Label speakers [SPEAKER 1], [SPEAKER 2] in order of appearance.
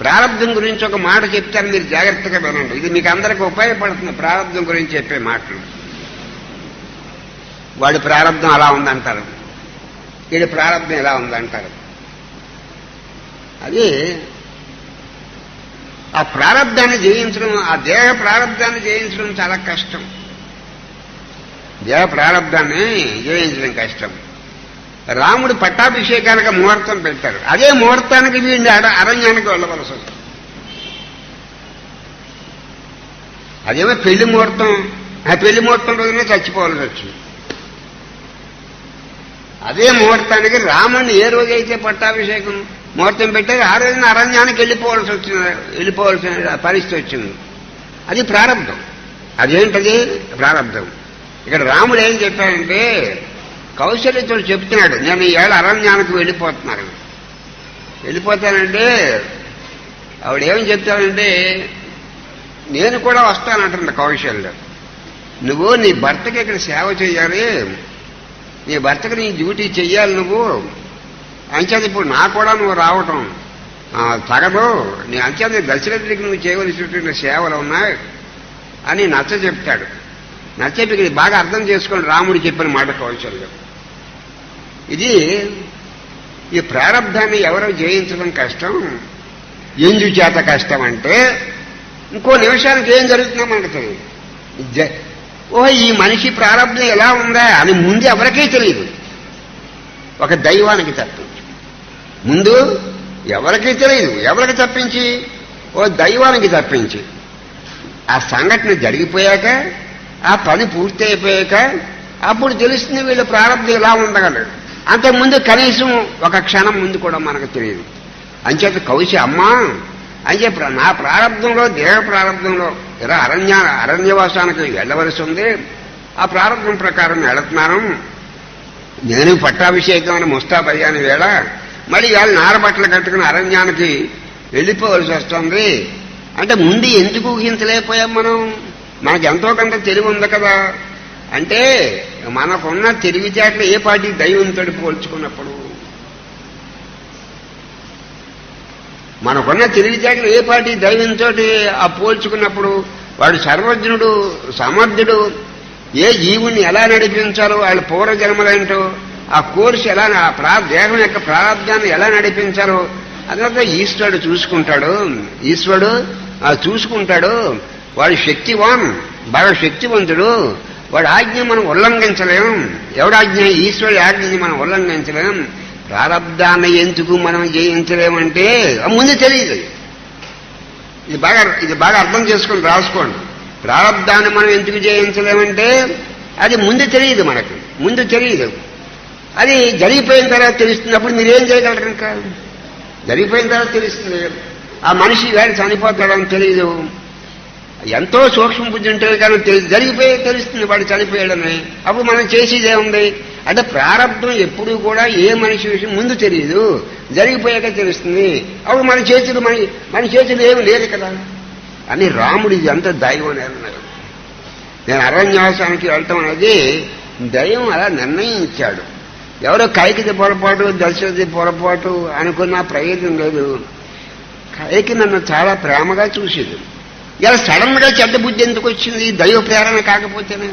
[SPEAKER 1] ప్రారంభం గురించి ఒక మాట చెప్తాను మీరు జాగ్రత్తగా వినండి. ఇది మీకు అందరికి ఉపయోగపడుతుంది ప్రారంభం గురించి చెప్పే మాటలు. వాడి ప్రారంభం అలా ఉందంటారు. వీడి ప్రారంభం ఎలా ఉందంటారు. అది ఆ ప్రారంధాన్ని జయించడం ఆ దేహ ప్రారంధాన్ని జయించడం చాలా కష్టం. దేహ ప్రారంధాన్ని జయించడం కష్టం. రాముడు పట్టాభిషేకానికి ముహూర్తం పెట్టారు అదే ముహూర్తానికి వీడిని అరణ్యానికి వెళ్ళవలసి వస్తుంది. అదేమో పెళ్ళి ముహూర్తం. ఆ పెళ్ళి ముహూర్తం రోజునే చచ్చిపోవాల్సి వచ్చింది. అదే ముహూర్తానికి రాముడిని ఏ రోజైతే పట్టాభిషేకం ముహూర్తం పెట్టారు ఆ రోజున అరణ్యానికి వెళ్ళిపోవాల్సి వచ్చింది వెళ్ళిపోవాల్సిన పరిస్థితి వచ్చింది. అది ప్రారంభం. అదేంటది? ప్రారంభం. ఇక్కడ రాముడు ఏం చెప్పాడంటే కౌశల్యతో చెప్తున్నాడు. నేను ఏళ్ళ అరణ్యానికి వెళ్ళిపోతున్నాను. వెళ్ళిపోతానంటే ఆవిడ ఏం చెప్తానంటే నేను కూడా వస్తానంటుంది కౌశల్య నువ్వు నీ భర్తకి ఇక్కడ సేవ చేయాలి. నీ భర్తకి నీ డ్యూటీ చెయ్యాలి నువ్వు. అంచేది ఇప్పుడు నా కూడా నువ్వు రావటం. తగదు. నీ అంచేది దశరథుడికి నువ్వు చేయవలసినటువంటి సేవలు ఉన్నాయి అని నచ్చ చెప్తాడు. నచ్చేపి ఇక్కడ బాగా అర్థం చేసుకోండి రాముడు చెప్పిన మాట కౌశల్యం ఇది ఈ ప్రారంధాన్ని ఎవరో జయించడం కష్టం ఎందు చేత కష్టం అంటే ఇంకో నిమిషానికి ఏం జరుగుతుందో మనకు తెలియదు. జ- ఓ ఈ మనిషి ప్రారంభం ఎలా ఉందా అని ముందు ఎవరికీ తెలియదు. ఒక దైవానికి తప్పించి. ముందు ఎవరికీ తెలియదు ఎవరికి తప్పించి? ఓ దైవానికి తప్పించి. ఆ సంఘటన జరిగిపోయాక ఆ పని పూర్తి అయిపోయాక అప్పుడు తెలుస్తుంది వీళ్ళ ప్రారంభం ఎలా ఉండగలరు అంతకుముందు కనీసం ఒక క్షణం ముందు కూడా మనకు తెలియదు. అంచేత కౌశి అమ్మా అంటే నా ప్రారంభంలో దేవ ప్రారంభంలో ఇలా అరణ్య అరణ్యవాసానికి వెళ్ళవలసి ఉంది. ఆ ప్రారంభం ప్రకారం వెళుతున్నాను. నేను పట్టాభిషేకం అని ముస్తాబయ్యాని వేళ. మళ్ళీ ఇవాళ నారబట్టలు కట్టుకుని అరణ్యానికి వెళ్ళిపోవలసి వస్తుంది. అంటే ముందు ఎందుకు ఊహించలేకపోయాం మనం? మనకు ఎంతో కొంత తెలివి ఉంది కదా. అంటే మనకున్న తెలివితేటలు ఏ పాటి దైవంతో పోల్చుకున్నప్పుడు? మనకున్న తెలివితేటలు ఏ పాటి దైవంతో ఆ పోల్చుకున్నప్పుడు వాడు సర్వజ్ఞుడు సమర్థుడు ఏ జీవుని ఎలా నడిపించాలో వాళ్ళ పూర్వజన్మలేంటో ఆ కోర్సు ఎలా ఆ ప్రా దేహం యొక్క ప్రారంభాన్ని ఎలా నడిపించాలో అదంతా ఈశ్వరుడు చూసుకుంటాడు. ఈశ్వరుడు ఆ చూసుకుంటాడు. వాడు శక్తివాన్ బాగా శక్తివంతుడు వాడి ఆజ్ఞ మనం ఉల్లంఘించలేం. ఎవడాజ్ఞ? ఈశ్వరుడి ఆజ్ఞని మనం ఉల్లంఘించలేం. ప్రారంధాన్ని ఎందుకు మనం జయించలేమంటే ముందు తెలియదు. ఇది బాగా ఇది బాగా అర్థం చేసుకొని రాసుకోండి. ప్రారంధాన్ని మనం ఎందుకు జయించలేమంటే అది ముందు తెలియదు మనకు. ముందు తెలియదు. అది జరిగిపోయిన తర్వాత తెలుస్తుంది అప్పుడు మీరేం చేయగలరు ఇంకా? జరిగిపోయిన తర్వాత తెలుస్తుంది. ఆ మనిషి వేడి చనిపోతాడని తెలియదు ఎంతో సూక్ష్మ బుద్ధి ఉంటుంది కానీ తెలి- జరిగిపోయే తెలుస్తుంది వాడు చనిపోయాడని. అప్పుడు మనం చేసేది ఏముంది? అంటే ప్రారంభం ఎప్పుడూ కూడా ఏ మనిషి విషయం ముందు తెలియదు జరిగిపోయాక తెలుస్తుంది. అప్పుడు మన చేతులు మన మన చేతులు ఏమి లేదు కదా. అని రాముడు ఇది అంత దైవం అని అన్నారు. నేను అరణ్యవాసానికి వెళ్తాం అనేది దైవం అలా నిర్ణయించాడు. ఎవరో కైకిది పొరపాటు దశరథి పొరపాటు అనుకున్న ప్రయోజనం లేదు. కైకి నన్ను చాలా ప్రేమగా చూసేది. ఇలా సడన్గా చెడ్డ బుద్ధి ఎందుకు వచ్చింది? దైవ ప్రేరణ కాకపోతేనే